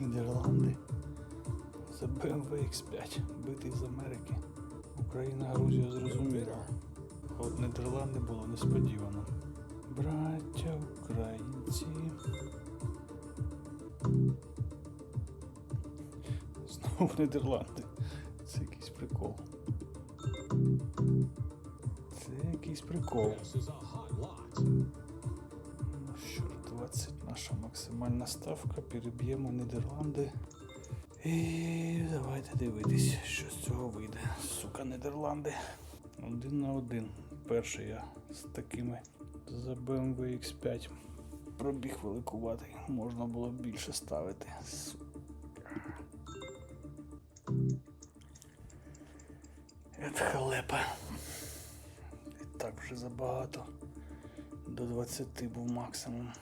Нідерланди. За BMW X5, битий з Америки. Україна, Грузія зрозуміла. От Нідерланди було несподівано. Браття українці. Знову Нідерланди. Це якийсь прикол. Це якийсь прикол. Що ж, 20 наша максимальна ставка. Переб'ємо Нідерланди. І давайте дивитись, що з цього вийде. Сука, Нідерланди. Один на один. Перший я з такими за BMW X5. Пробіг великуватий. Можна було більше ставити. Ет халепа. І так вже забагато. До 20 був максимум.